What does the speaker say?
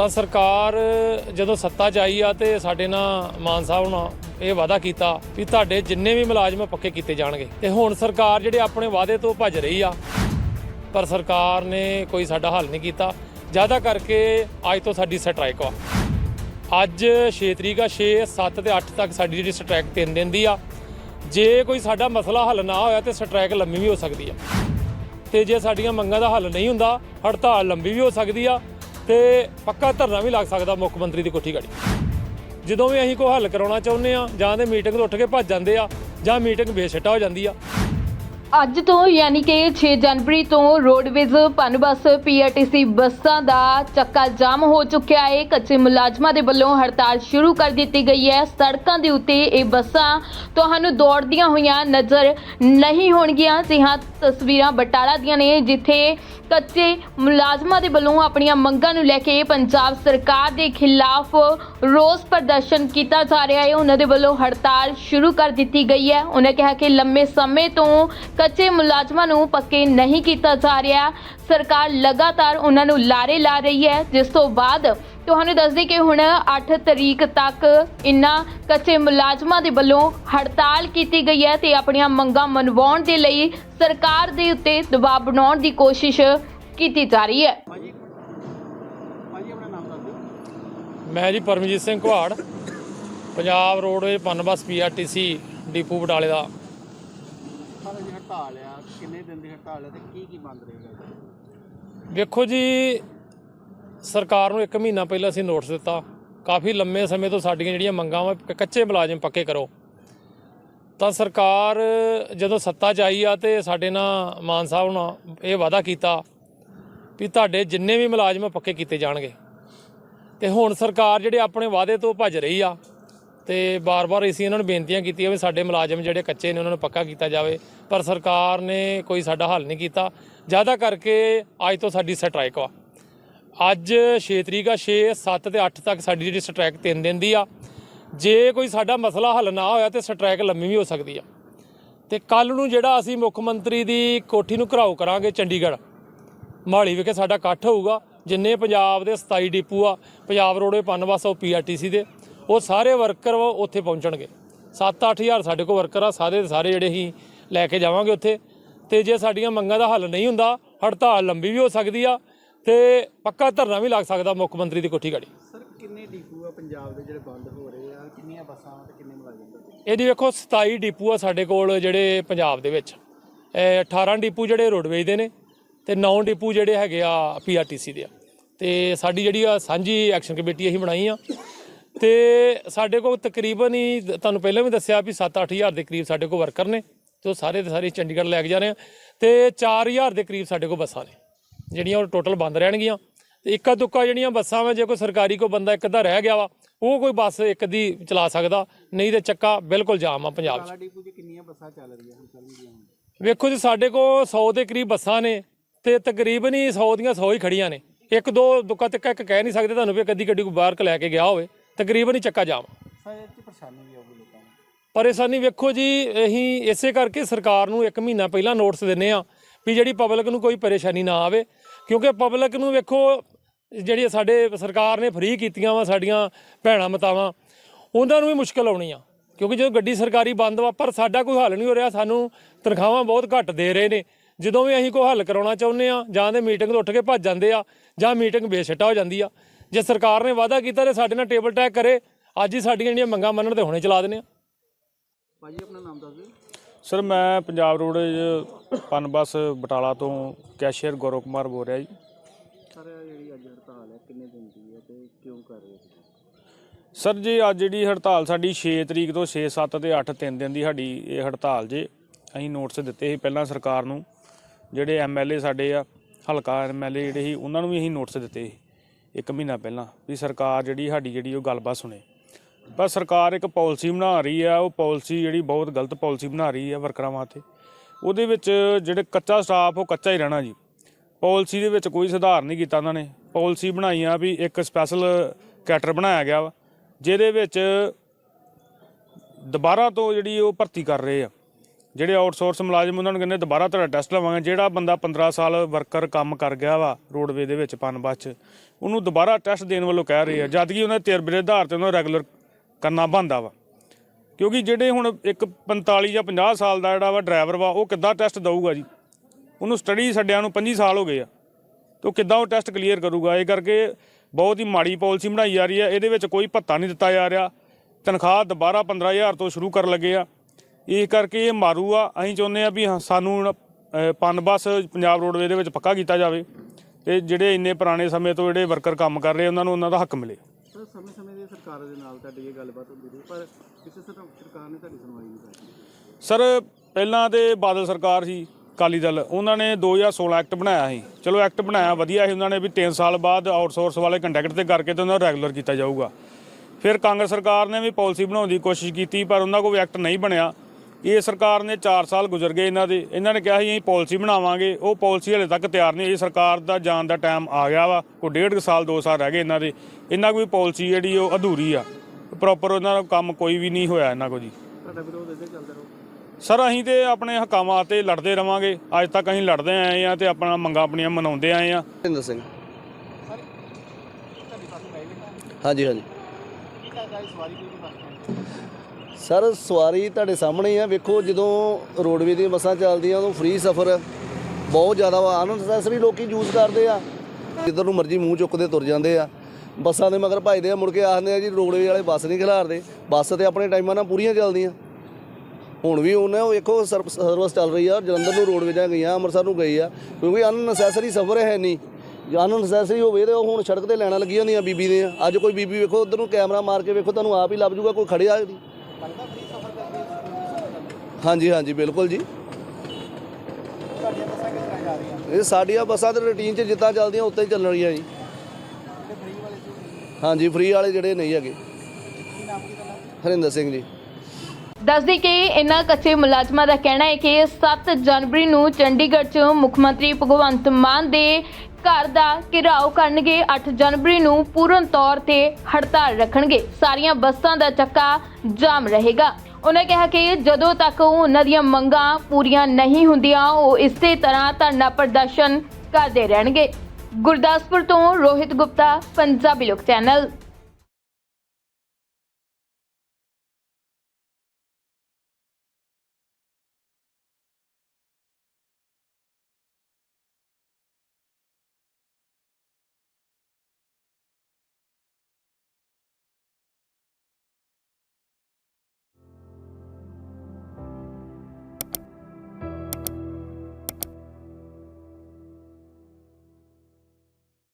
ਤਾਂ ਸਰਕਾਰ ਜਦੋਂ ਸੱਤਾ 'ਚ ਆਈ ਆ ਤੇ ਸਾਡੇ ਨਾਲ ਮਾਨ ਸਾਹਿਬ ਨਾਲ ਇਹ ਵਾਅਦਾ ਕੀਤਾ ਵੀ ਤੁਹਾਡੇ ਜਿੰਨੇ ਵੀ ਮੁਲਾਜ਼ਮ ਪੱਕੇ ਕੀਤੇ ਜਾਣਗੇ। ਤੇ ਹੁਣ ਸਰਕਾਰ ਜਿਹੜੇ ਆਪਣੇ ਵਾਅਦੇ ਤੋਂ ਭੱਜ ਰਹੀ ਆ, ਪਰ ਸਰਕਾਰ ਨੇ ਕੋਈ ਸਾਡਾ ਹੱਲ ਨਹੀਂ ਕੀਤਾ। ਜ਼ਿਆਦਾ ਕਰਕੇ ਅੱਜ ਤੋਂ ਸਾਡੀ ਸਟ੍ਰਾਈਕ ਆ। ਅੱਜ 6 ਤਰੀਕ ਆ 6 7 ਤੇ 8 ਤੱਕ ਸਾਡੀ ਜਿਹੜੀ ਸਟ੍ਰਾਈਕ 3 ਦਿਨ ਦੀ ਆ। ਜੇ ਕੋਈ ਸਾਡਾ ਮਸਲਾ ਹੱਲ ਨਾ ਹੋਇਆ ਤੇ ਸਟ੍ਰਾਈਕ ਲੰਮੀ ਵੀ ਹੋ ਸਕਦੀ ਆ। ਤੇ ਜੇ ਸਾਡੀਆਂ ਮੰਗਾਂ ਦਾ ਹੱਲ ਨਹੀਂ ਹੁੰਦਾ, ਹੜਤਾਲ ਲੰਬੀ ਵੀ ਹੋ ਸਕਦੀ ਆ। ਤੇ ਪੱਕਾ ਧਰਨਾ ਵੀ ਲੱਗ ਸਕਦਾ ਮੁੱਖ ਮੰਤਰੀ ਦੀ ਕੋਠੀ ਗਾੜੀ। ਜਦੋਂ ਵੀ ਅਸੀਂ ਕੋਈ ਹੱਲ ਕਰਾਉਣਾ ਚਾਹੁੰਦੇ ਆ ਜਾਂ ਤੇ ਮੀਟਿੰਗ ਤੋਂ ਉੱਠ ਕੇ ਭੱਜ ਜਾਂਦੇ ਆ, ਜਾਂ ਮੀਟਿੰਗ ਬੇਸਿੱਟਾ ਹੋ ਜਾਂਦੀ ਆ। ਅੱਜ ਤੋਂ ਯਾਨੀ ਕਿ 6 ਜਨਵਰੀ ਤੋਂ ਰੋਡਵੇਜ਼ ਪਨਬਸ ਪੀਆਰਟੀਸੀ ਬੱਸਾਂ ਦਾ ਚੱਕਾ ਜਾਮ ਹੋ ਚੁੱਕਿਆ ਹੈ ਕੱਚੇ ਮੁਲਾਜ਼ਮਾਂ ਦੇ ਵੱਲੋਂ ਹੜਤਾਲ ਸ਼ੁਰੂ ਕਰ ਦਿੱਤੀ ਗਈ ਹੈ। ਸੜਕਾਂ ਦੇ ਉੱਤੇ ਇਹ ਬੱਸਾਂ ਤੁਹਾਨੂੰ ਦੌੜਦੀਆਂ ਹੋਈਆਂ ਨਜ਼ਰ ਨਹੀਂ ਹੋਣਗੀਆਂ। ਜੀ ਹਾਂ ਤਸਵੀਰਾਂ ਬਟਾਲਾ ਦੀਆਂ ਨੇ, ਜਿੱਥੇ ਕੱਚੇ ਮੁਲਾਜ਼ਮਾਂ ਦੇ ਵੱਲੋਂ ਆਪਣੀਆਂ ਮੰਗਾਂ ਨੂੰ ਲੈ ਕੇ ਪੰਜਾਬ ਸਰਕਾਰ ਦੇ ਖਿਲਾਫ ਰੋਸ ਪ੍ਰਦਰਸ਼ਨ ਕੀਤਾ ਜਾ ਰਿਹਾ ਹੈ। ਉਹਨਾਂ ਦੇ ਵੱਲੋਂ ਹੜਤਾਲ ਸ਼ੁਰੂ ਕਰ ਦਿੱਤੀ ਗਈ ਹੈ। ਉਹਨਾਂ ਕਿਹਾ ਕਿ ਲੰਮੇ ਸਮੇਂ ਤੋਂ ਕੱਚੇ ਮੁਲਾਜ਼ਮਾਂ ਨੂੰ ਪੱਕੇ ਨਹੀਂ ਕੀਤਾ ਜਾ ਰਿਹਾ। ਸਰਕਾਰ ਲਗਾਤਾਰ ਉਹਨਾਂ ਨੂੰ ਲਾਰੇ ਲਾ ਰਹੀ ਹੈ। ਜਿਸ ਤੋਂ ਬਾਅਦ ਤੁਹਾਨੂੰ ਦੱਸ ਕਿ ਹੁਣ 8 ਤਰੀਕ ਤੱਕ ਇਨ੍ਹਾਂ ਕੱਚੇ ਮੁਲਾਜ਼ਮਾਂ ਦੇ ਵੱਲੋਂ ਹੜਤਾਲ ਕੀਤੀ ਗਈ ਹੈ ਤੇ ਆਪਣੀਆਂ ਮੰਗਾਂ ਮਨਵਾਉਣ ਦੇ ਲਈ ਸਰਕਾਰ ਦੇ ਉੱਤੇ ਦਬਾਅ ਬਣਾਉਣ ਦੀ ਕੋਸ਼ਿਸ਼ ਕੀਤੀ ਜਾ ਰਹੀ ਹੈ। ਭਾਜੀ ਭਾਜੀ ਆਪਣਾ ਨਾਮ ਦੱਸ ਦਿਓ। ਮੈਂ ਜੀ Paramjit Singh Kuhar Punjab roadways Punbus PRTC depot ਬਟਾਲੇ ਦਾ। ਸਾਰਾ ਜੀ ਹੜਤਾਲ ਆ ਕਿੰਨੇ ਦਿਨ ਦੀ ਹੜਤਾਲ ਹੈ ਤੇ ਕੀ ਕੀ ਬੰਦ ਰਹੇਗਾ ਵੇਖੋ ਜੀ ਸਰਕਾਰ ਨੂੰ 1 ਮਹੀਨਾ ਪਹਿਲਾਂ ਅਸੀਂ ਨੋਟਿਸ ਦਿੱਤਾ। ਕਾਫੀ ਲੰਮੇ ਸਮੇਂ ਤੋਂ ਸਾਡੀਆਂ ਜਿਹੜੀਆਂ ਮੰਗਾਂ ਵਾ ਕਿ ਕੱਚੇ ਮੁਲਾਜ਼ਮ ਪੱਕੇ ਕਰੋ। ਤਾਂ ਸਰਕਾਰ ਜਦੋਂ ਸੱਤਾ 'ਚ ਆਈ ਆ ਤੇ ਸਾਡੇ ਨਾਲ ਮਾਨ ਸਾਹਿਬ ਨਾਲ ਇਹ ਵਾਅਦਾ ਕੀਤਾ ਵੀ ਤੁਹਾਡੇ ਜਿੰਨੇ ਵੀ ਮੁਲਾਜ਼ਮ ਪੱਕੇ ਕੀਤੇ ਜਾਣਗੇ। ਤੇ ਹੁਣ ਸਰਕਾਰ ਜਿਹੜੇ ਆਪਣੇ ਵਾਅਦੇ ਤੋਂ ਭੱਜ ਰਹੀ ਆ ਤੇ ਬਾਰ-ਬਾਰ ਅਸੀਂ ਇਹਨਾਂ ਨੂੰ ਬੇਨਤੀਆਂ ਕੀਤੀਆਂ ਵੀ ਸਾਡੇ ਮੁਲਾਜ਼ਮ ਜਿਹੜੇ ਕੱਚੇ ਨੇ ਉਹਨਾਂ ਨੂੰ ਪੱਕਾ ਕੀਤਾ ਜਾਵੇ, ਪਰ ਸਰਕਾਰ ਨੇ ਕੋਈ ਸਾਡਾ ਹੱਲ ਨਹੀਂ ਕੀਤਾ। ਜ਼ਿਆਦਾ ਕਰਕੇ ਅੱਜ ਤੋਂ ਸਾਡੀ ਸਟ੍ਰਾਈਕ ਆ ਅੱਜ 6 ਤਰੀਕ ਆ 6 7 ਤੇ 8 ਤੱਕ ਸਾਡੀ ਜਿਹੜੀ ਸਟ੍ਰਾਈਕ 3 ਦਿਨ ਦੀ ਆ। ਜੇ ਕੋਈ ਸਾਡਾ ਮਸਲਾ ਹੱਲ ਨਾ ਹੋਇਆ ਤੇ ਸਟ੍ਰਾਈਕ ਲੰਮੀ ਵੀ ਹੋ ਸਕਦੀ ਆ। ਤੇ ਕੱਲ ਨੂੰ ਜਿਹੜਾ ਅਸੀਂ ਮੁੱਖ ਮੰਤਰੀ ਦੀ ਕੋਠੀ ਨੂੰ ਘਰਾਓ ਕਰਾਂਗੇ ਚੰਡੀਗੜ੍ਹ ਮਾਲੀ ਵਿਖੇ ਸਾਡਾ ਇਕੱਠ ਹੋਊਗਾ, ਜਿੰਨੇ ਪੰਜਾਬ ਦੇ 27 ਡਿਪੂ ਆ, ਪੰਜਾਬ ਰੋਡਵੇ ਪਨਬਸ ਉਹ ਪੀਆਰਟੀਸੀ ਦੇ, ਉਹ ਸਾਰੇ ਵਰਕਰ ਉੱਥੇ ਪਹੁੰਚਣਗੇ। 7-8000 ਸਾਡੇ ਕੋਲ ਵਰਕਰ ਆ, ਸਾਰੇ ਦੇ ਸਾਰੇ ਜਿਹੜੇ ਹੀ ਲੈ ਕੇ ਜਾਵਾਂਗੇ ਉੱਥੇ। ਤੇ ਜੇ ਸਾਡੀਆਂ ਮੰਗਾਂ ਦਾ ਹੱਲ ਨਹੀਂ ਹੁੰਦਾ, ਹੜਤਾਲ ਲੰਬੀ ਵੀ ਹੋ ਸਕਦੀ ਆ ਤੇ ਪੱਕਾ ਧਰਨਾ ਵੀ ਲੱਗ ਸਕਦਾ ਮੁੱਖ ਮੰਤਰੀ ਦੀ ਕੋਠੀ ਗਾੜੀ। ਸਰ ਕਿੰਨੇ ਡੀਪੂ ਆ ਪੰਜਾਬ ਦੇ ਜਿਹੜੇ ਬੰਦ ਹੋ ਰਹੇ ਆ? ਕਿੰਨੀਆਂ ਬੱਸਾਂ ਤੇ ਕਿੰਨੇ ਮੁਲਾਜ਼ਮ ਇਹਦੀ ਵੇਖੋ 27 ਡਿਪੂ ਆ ਸਾਡੇ ਕੋਲ ਜਿਹੜੇ ਪੰਜਾਬ ਦੇ ਵਿੱਚ। ਇਹ 18 ਡਿਪੂ ਜਿਹੜੇ ਰੋਡਵੇਜ ਦੇ ਨੇ ਤੇ 9 ਡਿਪੂ ਜਿਹੜੇ ਹੈਗੇ ਆ ਪੀਆਰਟੀਸੀ ਦੇ ਆ। ਤੇ ਸਾਡੀ ਜਿਹੜੀ ਆ ਸਾਂਝੀ ਐਕਸ਼ਨ ਕਮੇਟੀ ਅਸੀਂ ਬਣਾਈ ਆ। ਤੇ ਸਾਡੇ ਕੋਲ ਤਕਰੀਬਨ ਹੀ ਤੁਹਾਨੂੰ ਪਹਿਲਾਂ ਵੀ ਦੱਸਿਆ ਵੀ 7-8000 ਦੇ ਕਰੀਬ ਸਾਡੇ ਕੋਲ ਵਰਕਰ ਨੇ। ਤੇ ਉਹ ਸਾਰੇ ਦੇ ਸਾਰੇ ਚੰਡੀਗੜ੍ਹ ਲੈ ਕੇ ਜਾ ਰਹੇ ਆ। ਤੇ 4000 ਦੇ ਕਰੀਬ ਸਾਡੇ ਕੋਲ ਬੱਸਾਂ ਨੇ। ਜਿਹੜੀਆਂ ਉਹ ਟੋਟਲ ਬੰਦ ਰਹਿਣਗੀਆਂ। ਤੇ ਇੱਕਾ ਦੁੱਕਾ ਜਿਹੜੀਆਂ ਬੱਸਾਂ ਵਾ ਜੇ ਕੋਈ ਸਰਕਾਰੀ ਕੋਈ ਬੰਦਾ ਇੱਕ ਅੱਧਾ ਰਹਿ ਗਿਆ ਵਾ ਉਹ ਕੋਈ ਬੱਸ ਇੱਕ ਦੀ ਚਲਾ ਸਕਦਾ ਨਹੀਂ ਤੇ ਚੱਕਾ ਬਿਲਕੁਲ ਜਾਮ ਆ ਪੰਜਾਬ 'ਚ। ਕਾਲਾ ਡੀਪੂ 'ਚ ਕਿੰਨੀਆਂ ਬੱਸਾਂ ਚੱਲ ਰਹੀਆਂ ਹੁਣ ਚੱਲਣਗੀਆਂ ਹੁਣ? ਵੇਖੋ ਜੀ ਸਾਡੇ ਕੋਲ 100 ਦੇ ਕਰੀਬ ਬੱਸਾਂ ਨੇ ਤੇ ਤਕਰੀਬਨ ਹੀ 100 ਦੀਆਂ 100 ਹੀ ਖੜੀਆਂ ਨੇ। ਇੱਕ ਦੋ ਦੁੱਕਾ ਤਿੱਕਾ ਇੱਕ ਕਹਿ ਨਹੀਂ ਸਕਦੇ ਤੁਹਾਨੂੰ ਵੀ ਕਦੀ ਗੱਡੀ ਕੋ ਬਾਹਰ ਕ ਲੈ ਕੇ ਗਿਆ ਹੋਵੇ ਤਕਰੀਬਨ ਹੀ ਚੱਕਾ ਜਾਮ ਸਰ ਪਰੇਸ਼ਾਨੀ ਵੀ ਆਊਗੀ ਲੋਕਾਂ ਨੂੰ। ਪਰੇਸ਼ਾਨੀ ਵੇਖੋ ਜੀ ਅਸੀਂ ਇਸੇ ਕਰਕੇ ਸਰਕਾਰ ਨੂੰ 1 ਮਹੀਨਾ ਪਹਿਲਾਂ ਨੋਟਿਸ ਦਿੰਨੇ ਆ ਵੀ ਜਿਹੜੀ ਪਬਲਿਕ ਨੂੰ ਕੋਈ ਪਰੇਸ਼ਾਨੀ ਨਾ ਆਵੇ। ਕਿਉਂਕਿ ਪਬਲਿਕ ਨੂੰ ਵੇਖੋ ਜਿਹੜੀ ਸਾਡੇ ਸਰਕਾਰ ਨੇ ਫ੍ਰੀ ਕੀਤੀਆਂ ਵਾ ਸਾਡੀਆਂ ਭੈਣਾਂ ਮਤਾਵਾਂ, ਉਹਨਾਂ ਨੂੰ ਵੀ ਮੁਸ਼ਕਲ ਆਉਣੀ ਆ। ਕਿਉਂਕਿ ਜਦੋਂ ਗੱਡੀ ਸਰਕਾਰੀ ਬੰਦ ਵਾ, ਪਰ ਸਾਡਾ ਕੋਈ ਹੱਲ ਨਹੀਂ ਹੋ ਰਿਹਾ, ਸਾਨੂੰ ਤਨਖਾਹਾਂ ਬਹੁਤ ਘੱਟ ਦੇ ਰਹੇ ਨੇ। ਜਦੋਂ ਵੀ ਅਸੀਂ ਕੋਈ ਹੱਲ ਕਰਾਉਣਾ ਚਾਹੁੰਦੇ ਆ, ਜਾਂ ਤੇ ਮੀਟਿੰਗ ਤੋਂ ਉੱਠ ਕੇ ਭੱਜ ਜਾਂਦੇ ਆ, ਜਾਂ ਮੀਟਿੰਗ ਬੇਸਿੱਟਾ ਹੋ ਜਾਂਦੀ ਆ, ਜੇ ਸਰਕਾਰ ਨੇ ਵਾਅਦਾ ਕੀਤਾ ਤੇ ਸਾਡੇ ਨਾਲ ਟੇਬਲ ਟੈਕ ਕਰੇ, ਅੱਜ ਹੀ ਸਾਡੀਆਂ ਜਿਹੜੀਆਂ ਮੰਗਾਂ ਮੰਨਣ ਤੇ ਹੁਣੇ ਚਲਾ ਦਿੰਦੇ ਆ। ਭਾਜੀ, ਆਪਣਾ ਨਾਮ ਦੱਸ ਦਿਓ। ਸਰ ਮੈਂ ਪੰਜਾਬ ਰੋਡ ਪਨਬਸ ਬਟਾਲਾ ਤੋਂ ਕੈਸ਼ੀਅਰ ਗੌਰਵ ਕੁਮਾਰ ਬੋਲ ਰਿਹਾ ਜੀ ਸਰ ਇਹ ਜਿਹੜੀ ਅੱਜ ਹੜਤਾਲ ਹੈ ਕਿੰਨੇ ਦਿਨ ਦੀ ਹੈ ਤੇ ਕਿਉਂ ਕਰ ਰਹੇ ਹੋ? ਸਰ ਜੀ ਅੱਜ ਜਿਹੜੀ ਹੜਤਾਲ ਸਾਡੀ 6 ਤਰੀਕ ਤੋਂ 6 7 ਤੇ 8 ਤਿੰਨ ਦਿਨ ਦੀ ਸਾਡੀ ਇਹ ਹੜਤਾਲ ਜੇ ਅਸੀਂ ਨੋਟਿਸ ਦਿੱਤੇ ਸੀ ਪਹਿਲਾਂ ਸਰਕਾਰ ਨੂੰ ਜਿਹੜੇ ਐਮਐਲਏ ਸਾਡੇ ਆ ਹਲਕਾ ਐਮਐਲਏ ਜਿਹੜੇ ਸੀ ਉਹਨਾਂ ਨੂੰ ਵੀ ਅਸੀਂ ਨੋਟਿਸ ਦਿੱਤੇ ਸੀ ਇੱਕ ਮਹੀਨਾ ਪਹਿਲਾਂ ਵੀ ਸਰਕਾਰ ਜਿਹੜੀ ਸਾਡੀ ਜਿਹੜੀ ਉਹ ਗੱਲਬਾਤ ਸੁਣੇ ਪਰ ਸਰਕਾਰ ਇੱਕ ਪਾਲਿਸੀ ਬਣਾ ਰਹੀ ਆ, ਉਹ ਪਾਲਿਸੀ ਜਿਹੜੀ ਬਹੁਤ ਗਲਤ ਪਾਲਿਸੀ ਬਣਾ ਰਹੀ ਆ ਵਰਕਰਾਂ ਵਾਸਤੇ। ਉਹਦੇ ਵਿੱਚ ਜਿਹੜੇ ਕੱਚਾ ਸਟਾਫ ਉਹ ਕੱਚਾ ਹੀ ਰਹਿਣਾ ਜੀ। ਪਾਲਿਸੀ ਦੇ ਵਿੱਚ ਕੋਈ ਸੁਧਾਰ ਨਹੀਂ ਕੀਤਾ ਉਹਨਾਂ ਨੇ। ਪਾਲਿਸੀ ਬਣਾਈ ਆ ਵੀ ਇੱਕ ਸਪੈਸ਼ਲ ਕੈਟਰ ਬਣਾਇਆ ਗਿਆ ਵਾ, ਜਿਹਦੇ ਵਿੱਚ ਦੁਬਾਰਾ ਤੋਂ ਜਿਹੜੀ ਉਹ ਭਰਤੀ ਕਰ ਰਹੇ ਆ। ਜਿਹੜੇ ਆਊਟਸੋਰਸ ਮੁਲਾਜ਼ਮ ਉਹਨਾਂ ਨੂੰ ਕਹਿੰਦੇ ਦੁਬਾਰਾ ਤੁਹਾਡਾ ਟੈਸਟ ਲਵਾਂਗੇ। ਜਿਹੜਾ ਬੰਦਾ 15 ਸਾਲ ਵਰਕਰ ਕੰਮ ਕਰ ਗਿਆ ਵਾ ਰੋਡਵੇ ਦੇ ਵਿੱਚ ਪਨਬਸ 'ਚ ਉਹਨੂੰ ਦੁਬਾਰਾ ਟੈਸਟ ਦੇਣ ਵੱਲੋਂ ਕਹਿ ਰਹੇ ਆ। ਜਦ ਕਿ ਉਹਨਾਂ ਦੇ ਤਜਰਬੇ ਦੇ ਆਧਾਰ ਤੇ ਉਹਨਾਂ ਰੈਗੂਲਰ ਕਰਨਾ ਬਣਦਾ ਵਾ। ਕਿਉਂਕਿ ਜਿਹੜੇ ਹੁਣ ਇੱਕ 45 ਜਾਂ 50 ਸਾਲ ਦਾ ਜਿਹੜਾ ਵਾ ਡਰਾਈਵਰ ਵਾ ਉਹ ਕਿੱਦਾਂ ਟੈਸਟ ਦਊਗਾ ਜੀ? ਉਹਨੂੰ ਸਟੱਡੀ ਛੱਡਿਆਂ ਨੂੰ 25 ਸਾਲ ਹੋ ਗਏ ਆ। ਤੇ ਉਹ ਕਿੱਦਾਂ ਉਹ ਟੈਸਟ ਕਲੀਅਰ ਕਰੂਗਾ? ਇਹ ਕਰਕੇ ਬਹੁਤ ਹੀ ਮਾੜੀ ਪਾਲਿਸੀ ਬਣਾਈ ਜਾ ਰਹੀ ਹੈ ਇਹਦੇ ਵਿੱਚ ਕੋਈ ਭੱਤਾ ਨਹੀਂ ਦਿੱਤਾ ਜਾ ਰਿਹਾ। ਤਨਖਾਹ ਦੁਬਾਰਾ 15000 ਤੋਂ ਸ਼ੁਰੂ ਕਰਨ ਲੱਗੇ ਆ। ਇਸ ਕਰਕੇ ਇਹ ਮਾਰੂ ਆ। ਅਸੀਂ ਚਾਹੁੰਦੇ ਆ ਵੀ ਹਾਂ, ਸਾਨੂੰ ਹੁਣ, ਪਨ ਬੱਸ ਪੰਜਾਬ ਰੋਡਵੇ ਦੇ ਵਿੱਚ ਪੱਕਾ ਕੀਤਾ ਜਾਵੇ। ਤੇ ਜਿਹੜੇ ਇੰਨੇ ਪੁਰਾਣੇ ਸਮੇਂ ਤੋਂ ਜਿਹੜੇ ਵਰਕਰ ਕੰਮ ਕਰ ਰਹੇ ਉਹਨਾਂ ਨੂੰ ਉਹਨਾਂ ਦਾ ਹੱਕ ਮਿਲੇ। ਸਰਕਾਰ ਦੇ ਨਾਲ ਤੁਹਾਡੀ ਇਹ ਗੱਲਬਾਤ ਹੁੰਦੀ ਰਹੀ, ਪਰ ਕਿਸੇ ਸਰ- ਸਰਕਾਰ ਨੇ ਤੁਹਾਡੀ ਸੁਣਵਾਈ ਨਹੀਂ ਕੀਤੀ। ਸਰ, ਪਹਿਲਾਂ ਤੇ ਬਾਦਲ ਸਰਕਾਰ ਸੀ, ਅਕਾਲੀ ਦਲ, ਉਹਨਾਂ ਨੇ 2016 ਐਕਟ ਬਣਾਇਆ ਸੀ। ਚਲੋ, ਐਕਟ ਬਣਾਇਆ ਵਧੀਆ ਸੀ ਉਹਨਾਂ ਨੇ ਵੀ 3 ਸਾਲ ਬਾਅਦ ਆਊਟਸੋਰਸ ਵਾਲੇ ਕੰਟੈਕਟ ਤੇ ਕਰਕੇ ਤੇ ਉਹਨਾਂ ਨੂੰ ਰੈਗੂਲਰ ਕੀਤਾ ਜਾਊਗਾ। ਫਿਰ ਕਾਂਗਰਸ ਸਰਕਾਰ ਨੇ ਵੀ ਪਾਲਿਸੀ ਬਣਾਉਣ ਦੀ ਕੋਸ਼ਿਸ਼ ਕੀਤੀ, ਪਰ ਉਹਨਾਂ ਕੋਲ ਐਕਟ ਨਹੀਂ ਬਣਿਆ। ਇਹ ਸਰਕਾਰ ਨੇ 4 ਸਾਲ ਗੁਜ਼ਰ ਗਏ ਇਹਨਾਂ ਦੇ। ਇਹਨਾਂ ਨੇ ਕਿਹਾ ਸੀ ਅਸੀਂ ਪਾਲਿਸੀ ਬਣਾਵਾਂਗੇ। ਉਹ ਪਾਲਿਸੀ ਹਲੇ ਤੱਕ ਤਿਆਰ ਨਹੀਂ ਇਹ ਸਰਕਾਰ ਦਾ ਜਾਣ ਦਾ ਟਾਈਮ ਆ ਗਿਆ ਵਾ। ਕੋਈ ਡੇਢ ਕੁ ਸਾਲ 2 ਸਾਲ ਰਹਿ ਗਏ ਇਹਨਾਂ ਦੇ। ਇਹਨਾਂ ਕੋਈ ਪਾਲਿਸੀ ਜਿਹੜੀ ਉਹ ਅਧੂਰੀ ਆ। ਪ੍ਰੋਪਰ ਉਹਨਾਂ ਦਾ ਕੰਮ ਕੋਈ ਵੀ ਨਹੀਂ ਹੋਇਆ ਇਹਨਾਂ ਕੋਲ ਜੀ। ਤੁਹਾਡਾ ਵਿਰੋਧ ਇਹਦੇ ਚੱਲਦਾ ਰਹੋ। ਸਰ ਅਸੀਂ ਤੇ ਆਪਣੇ ਹੱਕਾਂ ਵਾਸਤੇ ਲੜਦੇ ਰਵਾਂਗੇ। ਅੱਜ ਤੱਕ ਅਸੀਂ ਲੜਦੇ ਆਏ ਆ ਤੇ ਆਪਣਾ ਮੰਗਾਂ ਆਪਣੀਆਂ ਮਨਾਉਂਦੇ ਆਏ ਆ ਹਰਿੰਦਰ ਸਿੰਘ। ਹਾਂਜੀ ਹਾਂਜੀ। ਸਰ, ਸਵਾਰੀ ਤੁਹਾਡੇ ਸਾਹਮਣੇ ਆ। ਵੇਖੋ, ਜਦੋਂ ਰੋਡਵੇ ਦੀਆਂ ਬੱਸਾਂ ਚੱਲਦੀਆਂ, ਉਦੋਂ ਫ੍ਰੀ ਸਫ਼ਰ ਬਹੁਤ ਜ਼ਿਆਦਾ ਵਾ। ਅਨਨੈਸੈਸਰੀ ਲੋਕੀ ਯੂਜ਼ ਕਰਦੇ ਆ। ਜਿੱਧਰ ਨੂੰ ਮਰਜ਼ੀ ਮੂੰਹ ਚੁੱਕਦੇ ਤੁਰ ਜਾਂਦੇ ਆ। ਬੱਸਾਂ ਦੇ ਮਗਰ ਭਜਦੇ ਆ, ਮੁੜ ਕੇ ਆਖਦੇ ਆ ਜੀ ਰੋਡਵੇ ਵਾਲੇ ਬੱਸ ਨਹੀਂ ਖਿਲਾਰਦੇ। ਬੱਸ ਤੇ ਆਪਣੇ ਟਾਈਮਾਂ ਨਾਲ ਪੂਰੀਆਂ ਚੱਲਦੀਆਂ। ਹੁਣ ਵੀ ਉਹਨੇ ਉਹ ਵੇਖੋ ਸਰਵ- ਸਰਵਿਸ ਚੱਲ ਰਹੀ ਆ। ਜਲੰਧਰ ਨੂੰ ਰੋਡਵੇ ਜਾਂ ਗਈਆਂ, ਅੰਮ੍ਰਿਤਸਰ ਨੂੰ ਗਈ ਆ। ਕਿਉਂਕਿ ਅਨਨੈਸੈਸਰੀ ਸਫ਼ਰ ਹੈ ਨਹੀਂ। ਅਨਨੈਸੈਸਰੀ ਹੋਵੇ ਤੇ ਉਹ ਹੁਣ ਸੜਕ ਤੇ ਲੈਣਾ ਲੱਗੀਆਂ ਹੁੰਦੀਆਂ ਬੀਬੀ ਦੀਆਂ। ਅੱਜ ਕੋਈ ਬੀਬੀ ਵੇਖੋ, ਉਧਰ ਨੂੰ ਕੈਮਰਾ ਮਾਰ ਕੇ ਵੇਖੋ, ਤੁਹਾਨੂੰ ਆਪ ਹੀ ਲੱਭ ਜੂਗਾ, ਕੋਈ ਖੜਿਆ ਨਹੀਂ। ਹਾਂਜੀ ਹਾਂਜੀ ਬਿਲਕੁਲ ਜੀ। ਤੁਹਾਡੀਆਂ ਬੱਸਾਂ ਕਿਸ ਤਰ੍ਹਾਂ ਜਾ ਰਹੀਆਂ? ਇਹ ਸਾਡੀਆਂ ਬੱਸਾਂ ਤੇ ਰੂਟੀਨ 'ਚ ਜਿੱਦਾਂ ਚੱਲਦੀਆਂ ਉੱਤੇ ਹੀ ਚੱਲ ਰਹੀਆਂ ਜੀ। ਤੇ ਫ੍ਰੀ ਵਾਲੇ ਚ ਹਾਂਜੀ ਫ੍ਰੀ ਵਾਲੇ ਜਿਹੜੇ ਨਹੀਂ ਹੈਗੇ। ਕੀ ਨਾਮ ਕੀ ਤੁਹਾਡਾ? ਹਰਿੰਦਰ ਸਿੰਘ ਜੀ। ਦੱਸਦੀ ਕਿ ਇਨ੍ਹਾਂ ਕੱਚੇ ਮੁਲਾਜ਼ਮਾਂ ਦਾ ਕਹਿਣਾ ਹੈ ਕਿ 7 ਜਨਵਰੀ ਨੂੰ ਚੰਡੀਗੜ੍ਹ 'ਚ ਮੁੱਖ ਮੰਤਰੀ ਭਗਵੰਤ ਮਾਨ ਦੇ ਘਰ ਦਾ ਘਿਰਾਓ ਕਰਨਗੇ 8 ਜਨਵਰੀ ਨੂੰ ਪੂਰਨ ਤੌਰ ਤੇ ਹੜਤਾਲ ਰੱਖਣਗੇ। ਸਾਰੀਆਂ ਬੱਸਾਂ ਦਾ ਚੱਕਾ ਜਾਮ ਰਹੇਗਾ। ਉਹਨਾਂ ਕਿਹਾ ਕਿ ਜਦੋਂ ਤੱਕ ਉਹਨਾਂ ਦੀਆਂ ਮੰਗਾਂ ਪੂਰੀਆਂ ਨਹੀਂ ਹੁੰਦੀਆਂ, ਉਹ ਇਸੇ ਤਰ੍ਹਾਂ ਧਰਨਾ ਪ੍ਰਦਰਸ਼ਨ ਕਰਦੇ ਰਹਿਣਗੇ। ਗੁਰਦਾਸਪੁਰ ਤੋਂ ਰੋਹਿਤ ਗੁਪਤਾ, ਪੰਜਾਬੀ ਲੋਕ ਚੈਨਲ।